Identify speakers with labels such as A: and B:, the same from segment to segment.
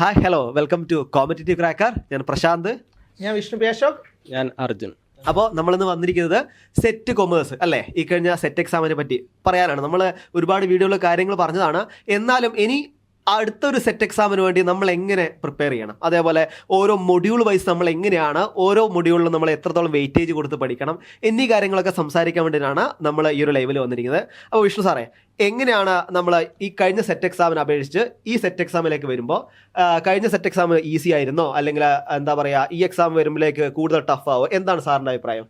A: Hi hello welcome to competitive cracker ഞാൻ പ്രശാന്ത്.
B: ഞാൻ വിഷ്ണു പേശോക്. അശോക്
C: ഞാൻ അർജുൻ.
A: അപ്പോൾ നമ്മളിന്ന് വന്നിരിക്കുന്നത് സെറ്റ് കൊമേഴ്സ് അല്ലേ? ഈ കഴിഞ്ഞ സെറ്റ് എക്സാമിനെ പറ്റി പറയാനാണ്. നമ്മൾ ഒരുപാട് വീഡിയോയിൽ കാര്യങ്ങൾ പറഞ്ഞതാണ്. എന്നാലും ഇനി അടുത്തൊരു സെറ്റ് എക്സാമിന് വേണ്ടി നമ്മൾ എങ്ങനെ പ്രിപ്പയർ ചെയ്യണം? അതേപോലെ ഓരോ മൊഡ്യൂൾ വൈസ് നമ്മൾ എങ്ങനെയാണ് ഓരോ മൊഡ്യൂളിലും നമ്മൾ എത്രത്തോളം വെയിറ്റേജ് കൊടുത്ത് പഠിക്കണം എന്നീ കാര്യങ്ങളൊക്കെ സംസാരിക്കാൻ വേണ്ടിയിട്ടാണ് നമ്മൾ ഈ ഒരു ലൈവിൽ വന്നിരിക്കുന്നത്. അപ്പോൾ വിഷ്ണു സാറേ എങ്ങനെയാണ് നമ്മൾ ഈ കഴിഞ്ഞ സെറ്റ് എക്സാമിനെ അപേക്ഷിച്ച് ഈ സെറ്റ് എക്സാമിലേക്ക് വരുമ്പോൾ കഴിഞ്ഞ സെറ്റ് എക്സാം ഈസി ആയിരുന്നോ? അല്ലെങ്കിൽ എന്താ പറയുക ഈ എക്സാം വരുമ്പോഴേക്ക് കൂടുതൽ ടഫ് ആവോ? എന്താണ് സാറിന്റെ അഭിപ്രായം?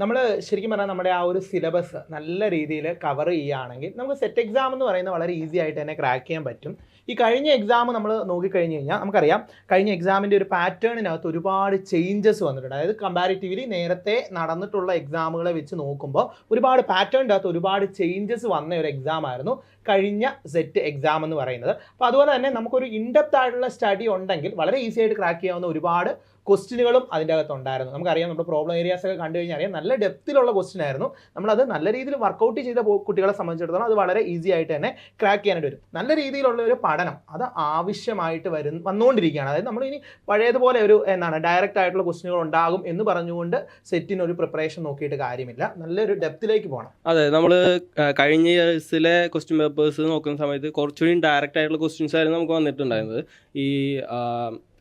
B: നമ്മൾ ശരിക്കും പറഞ്ഞാൽ നമ്മുടെ ആ ഒരു സിലബസ് നല്ല രീതിയിൽ കവർ ചെയ്യുകയാണെങ്കിൽ നമുക്ക് സെറ്റ് എക്സാം എന്ന് പറയുന്നത് വളരെ ഈസി ആയിട്ട് തന്നെ ക്രാക്ക് ചെയ്യാൻ പറ്റും. ഈ കഴിഞ്ഞ എക്സാം നമ്മൾ നോക്കിക്കഴിഞ്ഞ് കഴിഞ്ഞാൽ നമുക്കറിയാം കഴിഞ്ഞ എക്സാമിന്റെ ഒരു പാറ്റേണിനകത്ത് ഒരുപാട് ചേഞ്ചസ് വന്നിട്ടുണ്ട്. അതായത് കമ്പാരിറ്റീവ്ലി നേരത്തെ നടന്നിട്ടുള്ള എക്സാമുകളെ വെച്ച് നോക്കുമ്പോൾ ഒരുപാട് പാറ്റേണിന്റെ അകത്ത് ഒരുപാട് ചേഞ്ചസ് വന്ന ഒരു എക്സാം ആയിരുന്നു കഴിഞ്ഞ സെറ്റ് എക്സാം എന്ന് പറയുന്നത്. അപ്പോൾ അതുപോലെ തന്നെ നമുക്കൊരു ഇൻഡെപ്ത് ആയിട്ടുള്ള സ്റ്റഡി ഉണ്ടെങ്കിൽ വളരെ ഈസി ആയിട്ട് ക്രാക്ക് ചെയ്യാവുന്ന ഒരുപാട് ക്വസ്റ്റ്യനുകളും അതിന്റെ അകത്ത് ഉണ്ടായിരുന്നു. നമുക്കറിയാം നമ്മുടെ പ്രോബ്ലം ഏരിയാസ് ഒക്കെ കണ്ടു കഴിഞ്ഞാൽ അറിയാം. നല്ല ഡെപ്തിലുള്ള ക്വസ്റ്റ്യൻ ആയിരുന്നു. നമ്മളത് നല്ല രീതിയിൽ വർക്കൗട്ട് ചെയ്ത കുട്ടികളെ സംബന്ധിച്ചിടത്തോളം അത് വളരെ ഈസി ആയിട്ട് തന്നെ ക്രാക്ക് ചെയ്യാനായിട്ട് വരും. നല്ല രീതിയിലുള്ള ഒരു പഠനം അത് ആവശ്യമായിട്ട് വരും വന്നുകൊണ്ടിരിക്കുകയാണ്. അതായത് നമ്മൾ ഇനി പഴയതുപോലെ ഒരു എന്താണ് ഡയറക്റ്റ് ആയിട്ടുള്ള ക്വസ്റ്റ്യനുകൾ ഉണ്ടാകും എന്ന് പറഞ്ഞുകൊണ്ട് സെറ്റിന് ഒരു പ്രിപ്പറേഷൻ നോക്കിയിട്ട് കാര്യമില്ല. നല്ലൊരു ഡെപ്തിലേക്ക് പോകണം.
C: അതെ നമ്മൾ കഴിഞ്ഞ ഇയേഴ്സിലെ ക്വസ്റ്റ്യൻ പേപ്പേഴ്സ് നോക്കുന്ന സമയത്ത് കുറച്ചുകൂടി ഡയറക്റ്റ് ആയിട്ടുള്ള ക്വസ്റ്റ്യൻസ് ആയിരുന്നു നമുക്ക് വന്നിട്ടുണ്ടായിരുന്നത്. ഈ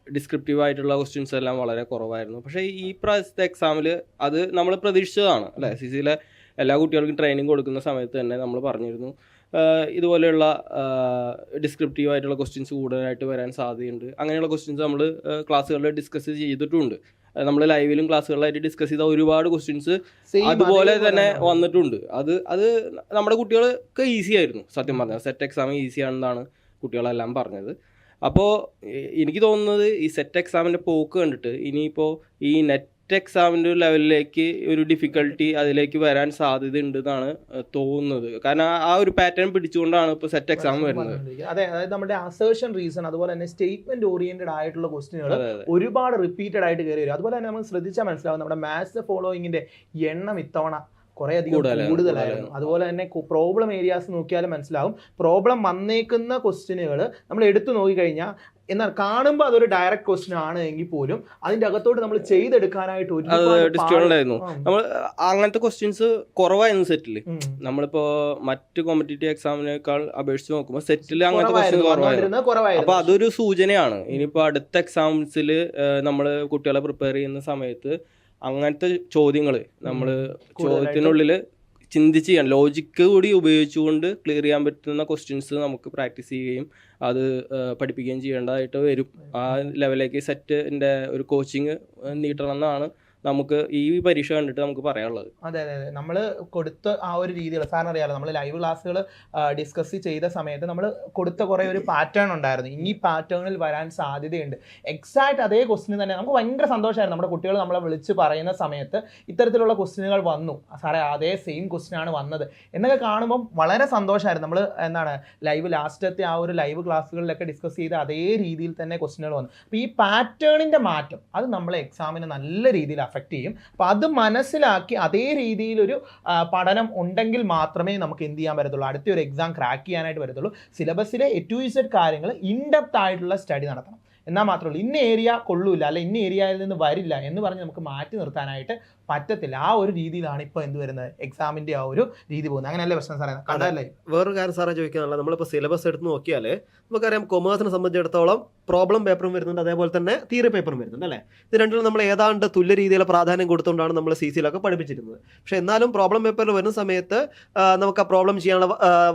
C: ഡിസ്ക്രിപ്റ്റീവ് ആയിട്ടുള്ള ക്വസ്റ്റ്യൻസ് എല്ലാം വളരെ കുറവായിരുന്നു. പക്ഷേ ഈ പ്രാവശ്യത്തെ എക്സാമിൽ അത് നമ്മൾ പ്രതീക്ഷിച്ചതാണ് അല്ലേ? സി സിയിലെ എല്ലാ കുട്ടികൾക്കും ട്രെയിനിങ് കൊടുക്കുന്ന സമയത്ത് തന്നെ നമ്മൾ പറഞ്ഞിരുന്നു. ഇതുപോലെയുള്ള ഡിസ്ക്രിപ്റ്റീവ് ആയിട്ടുള്ള ക്വസ്റ്റ്യൻസ് കൂടുതലായിട്ട് വരാൻ സാധ്യതയുണ്ട്. അങ്ങനെയുള്ള ക്വസ്റ്റ്യൻസ് നമ്മൾ ക്ലാസ്സുകളിൽ ഡിസ്കസ് ചെയ്തിട്ടുണ്ട്. നമ്മൾ ലൈവിലും ക്ലാസ്സുകളിലായിട്ട് ഡിസ്കസ് ചെയ്ത ഒരുപാട് ക്വസ്റ്റ്യൻസ് അതുപോലെ തന്നെ വന്നിട്ടുണ്ട്. അത് അത് നമ്മുടെ കുട്ടികൾക്ക് ഈസി ആയിരുന്നു. സത്യം പറഞ്ഞാൽ സെറ്റ് എക്സാം ഈസി ആണെന്നാണ് കുട്ടികളെല്ലാം പറഞ്ഞത്. അപ്പോൾ എനിക്ക് തോന്നുന്നത് ഈ സെറ്റ് എക്സാമിന്റെ പോക്ക് കണ്ടിട്ട് ഇനിയിപ്പോൾ ഈ നെറ്റ് എക്സാമിന്റെ ഒരു ലെവലിലേക്ക് ഒരു ഡിഫിക്കൽട്ടി അതിലേക്ക് വരാൻ സാധ്യത ഉണ്ടെന്നാണ് തോന്നുന്നത്. കാരണം ആ- ഒരു പാറ്റേൺ പിടിച്ചുകൊണ്ടാണ് ഇപ്പോൾ സെറ്റ് എക്സാം വരുന്നത്.
B: അതെ അതായത് നമ്മുടെ അസേർഷൻ റീസൺ അതുപോലെ തന്നെ സ്റ്റേറ്റ്മെന്റ് ഓറിയന്റഡ് ആയിട്ടുള്ള ക്വസ്റ്റ്യനുകൾ ഒരുപാട് റിപ്പീറ്റഡ് ആയിട്ട് കയറി വരും. അതുപോലെ തന്നെ നമ്മൾ ശ്രദ്ധിച്ചാൽ മനസ്സിലാവും നമ്മുടെ മാത്സ് ഫോളോയിങ്ങിന്റെ എണ്ണം ഇത്തവണ കുറേ അധികം കൂടുതലായിരുന്നു. അതുപോലെ തന്നെ പ്രോബ്ലം ഏരിയാസ് നോക്കിയാലും മനസ്സിലാവും. പ്രോബ്ലം വന്നേക്കുന്ന ക്വസ്റ്റ്യനുകൾ നമ്മൾ എടുത്തു നോക്കിക്കഴിഞ്ഞാൽ എന്നാൽ കാണുമ്പോൾ അതൊരു ഡയറക്റ്റ് ക്വസ്റ്റ്യൻ ആണ് എങ്കിൽ പോലും അതിന്റെ അകത്തോട്ട് നമ്മൾ ചെയ്തെടുക്കാനായിട്ട് ഒരു
C: നമ്മൾ അങ്ങനത്തെ ക്വസ്റ്റ്യൻസ് കുറവായിരുന്നു സെറ്റിൽ നമ്മളിപ്പോ മറ്റ് കോമ്പറ്റേറ്റീവ് എക്സാമിനേക്കാൾ അപേക്ഷിച്ച് നോക്കുമ്പോൾ സെറ്റിൽ അങ്ങനത്തെ ക്വസ്റ്റ്യൻ
B: കുറവായിരുന്നു
C: അപ്പൊ അതൊരു സൂചനയാണ്. ഇനിയിപ്പോ അടുത്ത എക്സാംസിൽ നമ്മൾ കുട്ടികളെ പ്രിപ്പയർ ചെയ്യുന്ന സമയത്ത് അങ്ങനത്തെ ചോദ്യങ്ങൾ നമ്മൾ ചോദ്യത്തിനുള്ളിൽ ചിന്തിച്ച് ചെയ്യാൻ ലോജിക്ക് കൂടി ഉപയോഗിച്ചുകൊണ്ട് ക്ലിയർ ചെയ്യാൻ പറ്റുന്ന ക്വസ്റ്റ്യൻസ് നമുക്ക് പ്രാക്ടീസ് ചെയ്യുകയും അത് പഠിപ്പിക്കുകയും ചെയ്യേണ്ടതായിട്ട് വരും. ആ ലെവലിലേക്ക് സെറ്റിന്റെ ഒരു കോച്ചിങ് നീട്ടണം എന്നാണ് നമുക്ക് ഈ പരീക്ഷ കണ്ടിട്ട് നമുക്ക് പറയാനുള്ളത്.
B: അതെ അതെ അതെ. നമ്മൾ കൊടുത്ത ആ ഒരു രീതിയിൽ സാറിന് അറിയാലോ നമ്മൾ ലൈവ് ക്ലാസ്സുകൾ ഡിസ്കസ് ചെയ്ത സമയത്ത് നമ്മൾ കൊടുത്ത കുറേ ഒരു പാറ്റേൺ ഉണ്ടായിരുന്നു. ഈ പാറ്റേണിൽ വരാൻ സാധ്യതയുണ്ട്. എക്സാക്ട് അതേ ക്വസ്റ്റിന് തന്നെ. നമുക്ക് ഭയങ്കര സന്തോഷമായിരുന്നു. നമ്മുടെ കുട്ടികൾ നമ്മളെ വിളിച്ച് പറയുന്ന സമയത്ത് ഇത്തരത്തിലുള്ള ക്വസ്റ്റിനുകൾ വന്നു. സാറേ അതേ സെയിം ക്വസ്റ്റിനാണ് വന്നത്. എന്നൊക്കെ കാണുമ്പോൾ വളരെ സന്തോഷമായിരുന്നു. നമ്മൾ എന്താണ് ലൈവ് ലാസ്റ്റത്തെ ആ ഒരു ലൈവ് ക്ലാസ്സുകളിലൊക്കെ ഡിസ്കസ് ചെയ്ത അതേ രീതിയിൽ തന്നെ ക്വസ്റ്റിനുകൾ വന്നു. അപ്പോൾ ഈ പാറ്റേണിന്റെ മാറ്റം അത് നമ്മളെ എക്സാമിനെ നല്ല രീതിയിൽ അഫക്റ്റ് ചെയ്യും. അപ്പോൾ അത് മനസ്സിലാക്കി അതേ രീതിയിലൊരു പഠനം ഉണ്ടെങ്കിൽ മാത്രമേ നമുക്ക് എന്ത് ചെയ്യാൻ പറ്റത്തുള്ളൂ. അടുത്ത ഒരു എക്സാം ക്രാക്ക് ചെയ്യാനായിട്ട് വരത്തുള്ളൂ സിലബസിലെ എ ടു ഇസഡ് കാര്യങ്ങൾ ഇൻഡെപ്ത് ആയിട്ടുള്ള സ്റ്റഡി നടത്തണം. എന്നാൽ മാത്രമല്ല ഇന്ന ഏരിയ കൊള്ളൂല അല്ല ഇന്ന ഏരിയയിൽ നിന്ന് വരില്ല എന്ന് പറഞ്ഞ് നമുക്ക് മാറ്റി നിർത്താനായിട്ട് പറ്റത്തില്ല. ആ ഒരു രീതിയിലാണ് ഇപ്പോൾ എന്ത് വരുന്നത്? എക്സാമിന്റെ ആ ഒരു രീതി പോകുന്നത്. അങ്ങനെയല്ലേ പ്രശ്നം സാറേ? കണ്ടല്ലേ
A: വേറൊരു കാര്യം സാറേ ചോദിക്കാനുള്ള നമ്മളിപ്പോൾ സിലബസ് എടുത്ത് നോക്കിയാൽ നമുക്കറിയാം കൊമേഴ്സിനെ സംബന്ധിച്ചിടത്തോളം പ്രോബ്ലം പേപ്പറും വരുന്നുണ്ട്. അതേപോലെ തന്നെ തിയറി പേപ്പറും വരുന്നുണ്ട് അല്ലേ? ഇത് രണ്ടിലും നമ്മൾ ഏതാണ്ട് തുല്യ രീതിയിലുള്ള പ്രാധാന്യം കൊടുത്തുകൊണ്ടാണ് നമ്മൾ സി സിയിലൊക്കെ പഠിപ്പിച്ചിരുന്നത്. പക്ഷേ എന്നാലും പ്രോബ്ലം പേപ്പറിൽ വരുന്ന സമയത്ത് നമുക്ക് ആ പ്രോബ്ലം ചെയ്യാനുള്ള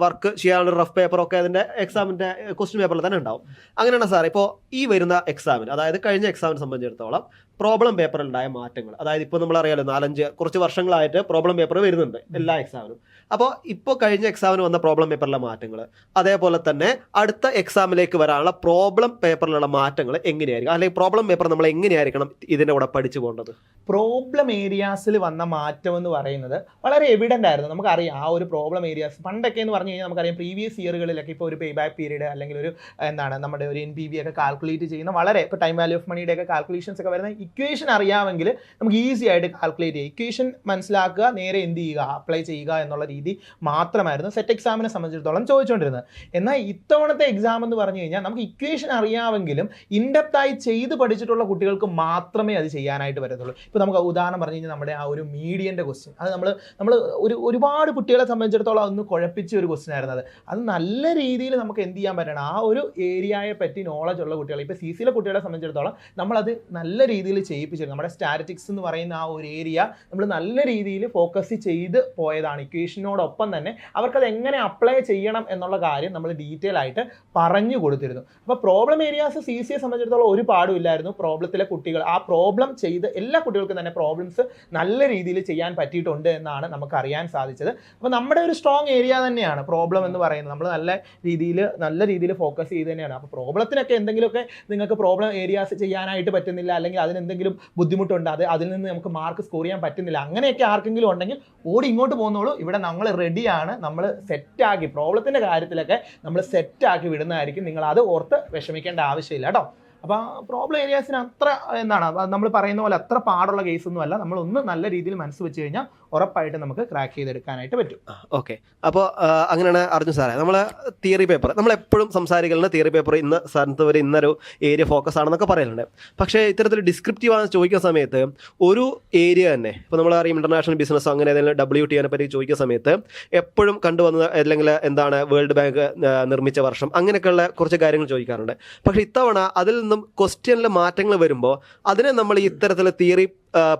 A: വർക്ക് ചെയ്യാനുള്ള റഫ് പേപ്പറൊക്കെ അതിന്റെ എക്സാമിന്റെ ക്വസ്റ്റ്യൻ പേപ്പറിൽ തന്നെ ഉണ്ടാവും. അങ്ങനെയാണ് സാർ ഇപ്പോൾ ഈ വരുന്ന എക്സാമിന് അതായത് കഴിഞ്ഞ എക്സാമിനെ സംബന്ധിച്ചിടത്തോളം പ്രോബ്ലം പേപ്പറിൽ ഉണ്ടായ മാറ്റങ്ങൾ. അതായത് ഇപ്പോൾ നമ്മൾ അറിയാലോ നാലഞ്ച് കുറച്ച് വർഷങ്ങളായിട്ട് പ്രോബ്ലം പേപ്പർ വരുന്നുണ്ട് എല്ലാ എക്സാമിനും അപ്പോൾ ഇപ്പോൾ കഴിഞ്ഞ എക്സാമിന് വന്ന പ്രോബ്ലം പേപ്പറിലെ മാറ്റങ്ങൾ അതേപോലെ തന്നെ അടുത്ത എക്സാമിലേക്ക് വരാനുള്ള പ്രോബ്ലം പേപ്പറിലുള്ള മാറ്റങ്ങൾ എങ്ങനെയായിരിക്കും? അല്ലെങ്കിൽ പ്രോബ്ലം പേപ്പർ നമ്മൾ എങ്ങനെയായിരിക്കണം ഇതിന്റെ കൂടെ പഠിച്ചു പോകേണ്ടത്?
B: പ്രോബ്ലം ഏരിയാസിൽ വന്ന മാറ്റം എന്ന് പറയുന്നത് വളരെ എവിഡന്റ് ആയിരുന്നു. നമുക്കറിയാം ആ ഒരു പ്രോബ്ലം ഏരിയാസ് പണ്ടൊക്കെ എന്ന് പറഞ്ഞു കഴിഞ്ഞാൽ നമുക്കറിയാം പ്രീവിയസ് ഇയറുകളിലൊക്കെ ഇപ്പോൾ ഒരു പേ ബാക്ക് പീരീഡ് അല്ലെങ്കിൽ ഒരു എന്താണ് നമ്മുടെ ഒരു എൻ പി വി ഒക്കെ കാൽക്കുലേറ്റ് ചെയ്യുന്ന വളരെ ഇപ്പോൾ ടൈം വാല്യൂ ഓഫ് മണിയുടെ ഒക്കെ കാൽക്കുലേഷൻസ് ഒക്കെ വരുന്ന ഇക്വേഷൻ അറിയാമെങ്കിൽ നമുക്ക് ഈസി ആയിട്ട് കാൽക്കുലേറ്റ് ചെയ്യുക. ഇക്വേഷൻ മനസ്സിലാക്കുക നേരെ എന്ത് ചെയ്യുക അപ്ലൈ ചെയ്യുക എന്നുള്ള രീതി മാത്രമായിരുന്നു സെറ്റ് എക്സാമിനെ സംബന്ധിച്ചിടത്തോളം ചോദിച്ചുകൊണ്ടിരുന്നത്. എന്നാൽ ഇത്തവണത്തെ എക്സാം എന്ന് പറഞ്ഞു കഴിഞ്ഞാൽ നമുക്ക് ഇക്വേഷൻ അറിയാമെങ്കിലും ഇൻഡെപ്തായി ചെയ്ത് പഠിച്ചിട്ടുള്ള കുട്ടികൾക്ക് മാത്രമേ അത് ചെയ്യാനായിട്ട് പറ്റത്തുള്ളൂ. ഇപ്പോൾ നമുക്ക് ഉദാഹരണം പറഞ്ഞു കഴിഞ്ഞാൽ നമ്മുടെ ആ ഒരു മീഡിയന്റെ ക്വസ്റ്റ്യൻ അത് നമ്മൾ നമ്മൾ ഒരു ഒരുപാട് കുട്ടികളെ സംബന്ധിച്ചിടത്തോളം അതൊന്ന് കുഴപ്പിച്ച ഒരു ക്വസ്റ്റ്യൻ ആയിരുന്നു അത്. അത് നല്ല രീതിയിൽ നമുക്ക് എന്ത് ചെയ്യാൻ പറ്റണം? ആ ഒരു ഏരിയയെ പറ്റി നോളജ് ഉള്ള കുട്ടികൾ ഇപ്പോൾ സി സിയിലെ കുട്ടികളെ സംബന്ധിച്ചിടത്തോളം നമ്മളത് നല്ല രീതിയിൽ ചെയ്യിപ്പിച്ചിരുന്നു. നമ്മുടെ സ്റ്റാറ്റിക്സ് എന്ന് പറയുന്ന ആ ഒരു ഏരിയ നമ്മൾ നല്ല രീതിയിൽ ഫോക്കസ് ചെയ്ത് പോയതാണ്. ഇക്വേഷനോടൊപ്പം തന്നെ അവർക്കത് എങ്ങനെ അപ്ലൈ ചെയ്യണം എന്നുള്ള കാര്യം നമ്മൾ ഡീറ്റെയിൽ ആയിട്ട് പറഞ്ഞു കൊടുത്തിരുന്നു. അപ്പോൾ പ്രോബ്ലം ഏരിയാസ് സി സിയെ സംബന്ധിച്ചിടത്തോളം ഒരു പാടുമില്ലായിരുന്നു പ്രോബ്ലത്തിലെ കുട്ടികൾ ആ പ്രോബ്ലം ചെയ്ത് എല്ലാ കുട്ടികൾക്കും തന്നെ പ്രോബ്ലംസ് നല്ല രീതിയിൽ ചെയ്യാൻ പറ്റിയിട്ടുണ്ട് എന്നാണ് നമുക്ക് അറിയാൻ സാധിച്ചത്. അപ്പോൾ നമ്മുടെ ഒരു സ്ട്രോങ് ഏരിയ തന്നെയാണ് പ്രോബ്ലം എന്ന് പറയുന്നത്. നമ്മൾ നല്ല രീതിയിൽ നല്ല രീതിയിൽ ഫോക്കസ് ചെയ്ത് തന്നെയാണ്. അപ്പോൾ പ്രോബ്ലത്തിനൊക്കെ എന്തെങ്കിലുമൊക്കെ നിങ്ങൾക്ക് പ്രോബ്ലം ഏരിയാസ് ചെയ്യാനായിട്ട് പറ്റുന്നില്ല അല്ലെങ്കിൽ അതിന് എന്തെങ്കിലും ബുദ്ധിമുട്ടുണ്ട് അത് അതിൽ നിന്ന് നമുക്ക് മാർക്ക് സ്കോർ ചെയ്യാൻ പറ്റുന്നില്ല. അങ്ങനെയൊക്കെ ആർക്കെങ്കിലും ഉണ്ടെങ്കിൽ ഓടി ഇങ്ങോട്ട് പോകുന്നോളൂ. ഇവിടെ നമ്മൾ റെഡിയാണ് നമ്മൾ സെറ്റാക്കി പ്രോബ്ലത്തിന്റെ കാര്യത്തിലൊക്കെ നമ്മൾ സെറ്റാക്കി വിടുന്നതായിരിക്കും. നിങ്ങൾ അത് ഓർത്ത് വിഷമിക്കേണ്ട ആവശ്യമില്ല കേട്ടോ. അപ്പോൾ പ്രോബ്ലം ഏരിയാസിന് അത്ര എന്താണ് നമ്മൾ പറയുന്ന പോലെ അത്ര പാടുള്ള കേസൊന്നും അല്ല. നമ്മളൊന്ന് നല്ല രീതിയിൽ മനസ്സ് വെച്ച് കഴിഞ്ഞാൽ ഉറപ്പായിട്ട് നമുക്ക് ക്രാക്ക് ചെയ്തെടുക്കാനായിട്ട് പറ്റും.
A: ഓക്കെ അപ്പോൾ അങ്ങനെയാണ് അർജുൻ സാറേ. നമ്മൾ തിയറി പേപ്പർ നമ്മൾ എപ്പോഴും സംസാരിക്കലിന് തിയറി പേപ്പർ ഇന്ന് സ്ഥലത്ത് വരെ ഇന്നൊരു ഏരിയ ഫോക്കസ് ആണെന്നൊക്കെ പറയലുണ്ട്. പക്ഷേ ഇത്തരത്തിൽ ഡിസ്ക്രിപ്റ്റീവ് ആണെന്ന് ചോദിക്കുന്ന സമയത്ത് ഒരു ഏരിയ തന്നെ ഇപ്പോൾ നമ്മൾ അറിയാം ഇന്റർനാഷണൽ ബിസിനസ് അങ്ങനെ ഏതെങ്കിലും ഡബ്ല്യു ടി പറ്റി ചോദിക്കുന്ന സമയത്ത് എപ്പോഴും കണ്ടുവന്ന അല്ലെങ്കിൽ എന്താണ് വേൾഡ് ബാങ്ക് നിർമ്മിച്ച വർഷം അങ്ങനെയൊക്കെയുള്ള കുറച്ച് കാര്യങ്ങൾ ചോദിക്കാറുണ്ട്. പക്ഷേ ഇത്തവണ അതിൽ നിന്നും ക്വസ്റ്റ്യനിൽ മാറ്റങ്ങൾ വരുമ്പോൾ അതിനെ നമ്മൾ ഈ ഇത്തരത്തിലുള്ള തിയറി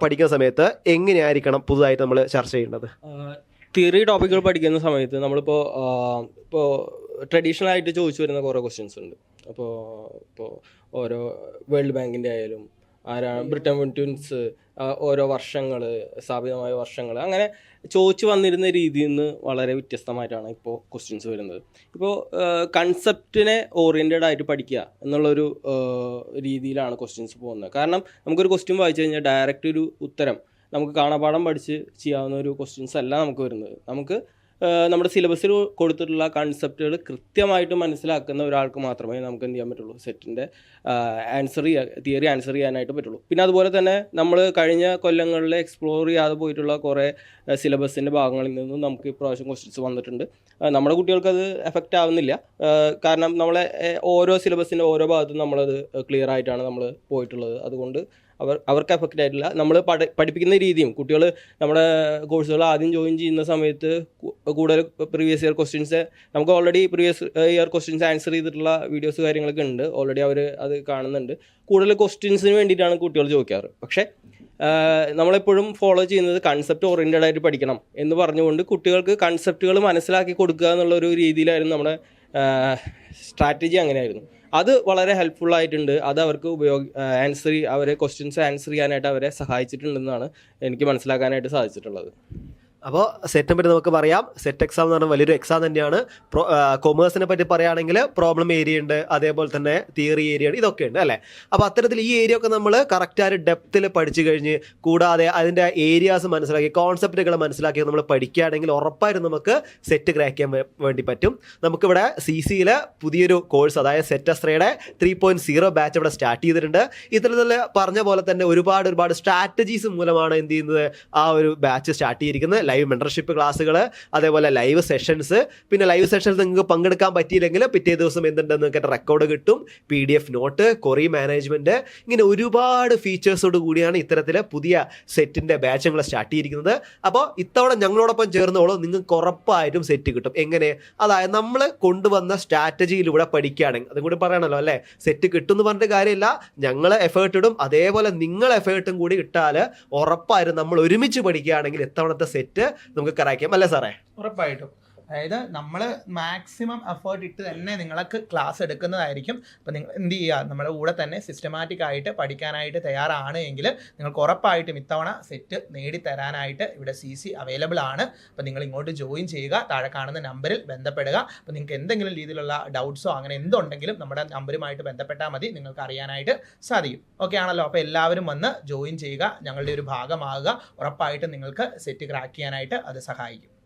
A: പഠിക്കുന്ന സമയത്ത് എങ്ങനെയായിരിക്കണം പുതുതായിട്ട് നമ്മൾ ചർച്ച ചെയ്യേണ്ടത്?
C: തിയറി ടോപ്പിക്കുകൾ പഠിക്കുന്ന സമയത്ത് നമ്മളിപ്പോൾ ഇപ്പോൾ ട്രഡീഷണൽ ആയിട്ട് ചോദിച്ചു വരുന്ന കുറേ ക്വസ്റ്റ്യൻസ് ഉണ്ട്. അപ്പോൾ ഇപ്പോൾ ഓരോ വേൾഡ് ബാങ്കിന്റെ ആയാലും ആരാണ് ബ്രിട്ടൻ വിന്റൂൻസ് ഓരോ വർഷങ്ങൾ സ്ഥാപിതമായ വർഷങ്ങൾ അങ്ങനെ ചോദിച്ചു വന്നിരുന്ന രീതിയിൽ നിന്ന് വളരെ വ്യത്യസ്തമായിട്ടാണ് ഇപ്പോൾ ക്വസ്റ്റ്യൻസ് വരുന്നത്. ഇപ്പോൾ കൺസെപ്റ്റിനെ ഓറിയന്റഡ് ആയിട്ട് പഠിക്കുക എന്നുള്ളൊരു രീതിയിലാണ് ക്വസ്റ്റ്യൻസ് പോകുന്നത്. കാരണം നമുക്കൊരു ക്വസ്റ്റ്യൻ വായിച്ചു കഴിഞ്ഞാൽ ഡയറക്റ്റ് ഒരു ഉത്തരം നമുക്ക് കാണാപാഠം പഠിച്ച് ചെയ്യാവുന്ന ഒരു ക്വസ്റ്റ്യൻസ് അല്ല നമുക്ക് വരുന്നത്. നമുക്ക് നമ്മുടെ സിലബസിൽ കൊടുത്തിട്ടുള്ള കൺസെപ്റ്റുകൾ കൃത്യമായിട്ട് മനസ്സിലാക്കുന്ന ഒരാൾക്ക് മാത്രമേ നമുക്ക് എന്ത് ചെയ്യാൻ പറ്റുള്ളൂ? സെറ്റിന്റെ ആൻസർ തിയറി ആൻസർ ചെയ്യാനായിട്ട് പറ്റുള്ളൂ. പിന്നെ അതുപോലെ തന്നെ നമ്മൾ കഴിഞ്ഞ കൊല്ലങ്ങളിൽ എക്സ്പ്ലോർ ചെയ്യാതെ പോയിട്ടുള്ള കുറേ സിലബസിന്റെ ഭാഗങ്ങളിൽ നിന്നും നമുക്ക് ഇപ്രാവശ്യം ക്വസ്റ്റ്യൻസ് വന്നിട്ടുണ്ട്. നമ്മുടെ കുട്ടികൾക്ക് അത് എഫക്റ്റ് ആവുന്നില്ല. കാരണം നമ്മളെ ഓരോ സിലബസിന്റെ ഓരോ ഭാഗത്തും നമ്മളത് ക്ലിയർ ആയിട്ടാണ് നമ്മൾ പോയിട്ടുള്ളത്. അതുകൊണ്ട് അവർ അവർക്ക് എഫക്റ്റ് ആയിട്ടില്ല. നമ്മൾ പഠ പഠിപ്പിക്കുന്ന രീതിയും കുട്ടികൾ നമ്മുടെ കോഴ്സുകൾ ആദ്യം ജോയിൻ ചെയ്യുന്ന സമയത്ത് കൂടുതൽ പ്രീവിയസ് ഇയർ ക്വസ്റ്റ്യൻസ് നമുക്ക് already previous year questions answer ചെയ്തിട്ടുള്ള വീഡിയോസ് കാര്യങ്ങളൊക്കെ ഉണ്ട്. ഓൾറെഡി അവർ അത് കാണുന്നുണ്ട്. കൂടുതൽ ക്വസ്റ്റ്യൻസിന് വേണ്ടിയിട്ടാണ് കുട്ടികൾ ചോദിക്കാറ്. പക്ഷേ നമ്മളെപ്പോഴും ഫോളോ ചെയ്യുന്നത് കൺസെപ്റ്റ് ഓറിയന്റഡ് ആയിട്ട് പഠിക്കണം എന്ന് പറഞ്ഞുകൊണ്ട് കുട്ടികൾക്ക് കൺസെപ്റ്റുകൾ മനസ്സിലാക്കി കൊടുക്കുക എന്നുള്ള ഒരു രീതിയിലായിരുന്നു നമ്മുടെ സ്ട്രാറ്റജി അങ്ങനെയായിരുന്നു. അത് വളരെ ഹെൽപ്ഫുൾ ആയിട്ടുണ്ട്. അത് അവർക്ക് ഉപയോഗ ആൻസർ അവരെ ക്വസ്റ്റ്യൻസ് ആൻസർ ചെയ്യാനായിട്ട് അവരെ സഹായിച്ചിട്ടുണ്ടെന്നാണ് എനിക്ക് മനസ്സിലാക്കാനായിട്ട് സാധിച്ചിട്ടുള്ളത്.
A: അപ്പോൾ സെറ്റിനെ പറ്റി നമുക്ക് പറയാം. സെറ്റ് എക്സാം എന്ന് പറഞ്ഞാൽ വലിയൊരു എക്സാം തന്നെയാണ്. കൊമേഴ്സിനെ പറ്റി പറയുകയാണെങ്കിൽ പ്രോബ്ലം ഏരിയ ഉണ്ട് അതേപോലെ തന്നെ തിയറി ഏരിയ ഉണ്ട് ഇതൊക്കെ ഉണ്ട് അല്ലേ? അപ്പോൾ അത്തരത്തിൽ ഈ ഏരിയ ഒക്കെ നമ്മൾ കറക്റ്റായ ഡെപ്തിൽ പഠിച്ചു കഴിഞ്ഞ് കൂടാതെ അതിന്റെ ഏരിയാസ് മനസ്സിലാക്കി കോൺസെപ്റ്റുകൾ മനസ്സിലാക്കി നമ്മൾ പഠിക്കുകയാണെങ്കിൽ ഉറപ്പായിട്ടും നമുക്ക് സെറ്റ് ക്രാക്ക് ചെയ്യാൻ വേണ്ടി പറ്റും. നമുക്കിവിടെ സി സിയിൽ പുതിയൊരു കോഴ്സ് അതായത് സെറ്റ് എസ്ത്രയുടെ ത്രീ പോയിന്റ് സീറോ ബാച്ച് ഇവിടെ സ്റ്റാർട്ട് ചെയ്തിട്ടുണ്ട്. ഇത്തരത്തിൽ പറഞ്ഞ പോലെ തന്നെ ഒരുപാട് ഒരുപാട് സ്ട്രാറ്റജീസ് മൂലമാണ് എന്ത് ചെയ്യുന്നത്? ആ ഒരു ബാച്ച് സ്റ്റാർട്ട് ചെയ്തിരിക്കുന്നത്. ലൈവ് മെന്റർഷിപ്പ് ക്ലാസ്സുകൾ അതേപോലെ ലൈവ് സെഷൻസ് പിന്നെ ലൈവ് സെഷൻസ് നിങ്ങൾക്ക് പങ്കെടുക്കാൻ പറ്റിയില്ലെങ്കിൽ പിറ്റേ ദിവസം എന്തുണ്ട് നിങ്ങൾക്ക് റെക്കോർഡ് കിട്ടും. P D F note query management ഇങ്ങനെ ഒരുപാട് ഫീച്ചേഴ്സോട് കൂടിയാണ് ഇത്തരത്തിൽ പുതിയ സെറ്റിന്റെ ബാച്ച് ഞങ്ങൾ സ്റ്റാർട്ട് ചെയ്തിരിക്കുന്നത്. അപ്പോൾ ഇത്തവണ ഞങ്ങളോടൊപ്പം ചേർന്നോളൂ. നിങ്ങൾക്ക് ഉറപ്പായിട്ടും സെറ്റ് കിട്ടും. എങ്ങനെ? അതായത് നമ്മൾ കൊണ്ടുവന്ന സ്ട്രാറ്റജിയിലൂടെ പഠിക്കുകയാണെങ്കിൽ അതും കൂടി പറയണല്ലോ അല്ലേ? സെറ്റ് കിട്ടും എന്ന് പറഞ്ഞിട്ട് കാര്യമില്ല. ഞങ്ങൾ എഫേർട്ട് ഇടും. അതേപോലെ നിങ്ങൾ എഫേർട്ടും കൂടി ഇട്ടാൽ ഉറപ്പായിട്ടും നമ്മൾ ഒരുമിച്ച് പഠിക്കുകയാണെങ്കിൽ ഇത്തവണത്തെ സെറ്റ് നമുക്ക് കറാക്കാം അല്ലേ സാറേ?
B: ഉറപ്പായിട്ടും. അതായത് നമ്മൾ മാക്സിമം എഫേർട്ട് ഇട്ട് തന്നെ നിങ്ങൾക്ക് ക്ലാസ് എടുക്കുന്നതായിരിക്കും. അപ്പം നിങ്ങൾ എന്ത് ചെയ്യുക നമ്മുടെ കൂടെ തന്നെ സിസ്റ്റമാറ്റിക് ആയിട്ട് പഠിക്കാനായിട്ട് തയ്യാറാണ് എങ്കിൽ നിങ്ങൾക്ക് ഉറപ്പായിട്ടും ഇത്തവണ സെറ്റ് നേടിത്തരാനായിട്ട് ഇവിടെ സി സി അവൈലബിൾ ആണ്. അപ്പം നിങ്ങൾ ഇങ്ങോട്ട് ജോയിൻ ചെയ്യുക. താഴെ കാണുന്ന നമ്പറിൽ ബന്ധപ്പെടുക. അപ്പം നിങ്ങൾക്ക് എന്തെങ്കിലും രീതിയിലുള്ള ഡൗട്ട്സോ അങ്ങനെ എന്തുണ്ടെങ്കിലും നമ്മുടെ നമ്പറുമായിട്ട് ബന്ധപ്പെട്ടാൽ മതി. നിങ്ങൾക്ക് അറിയാനായിട്ട് സാധിക്കും. ഓക്കെ ആണല്ലോ. അപ്പോൾ എല്ലാവരും വന്ന് ജോയിൻ ചെയ്യുക. ഞങ്ങളുടെ ഒരു ഭാഗമാകുക. ഉറപ്പായിട്ടും നിങ്ങൾക്ക് സെറ്റ് ക്രാക്ക് ചെയ്യാനായിട്ട് അത് സഹായിക്കും.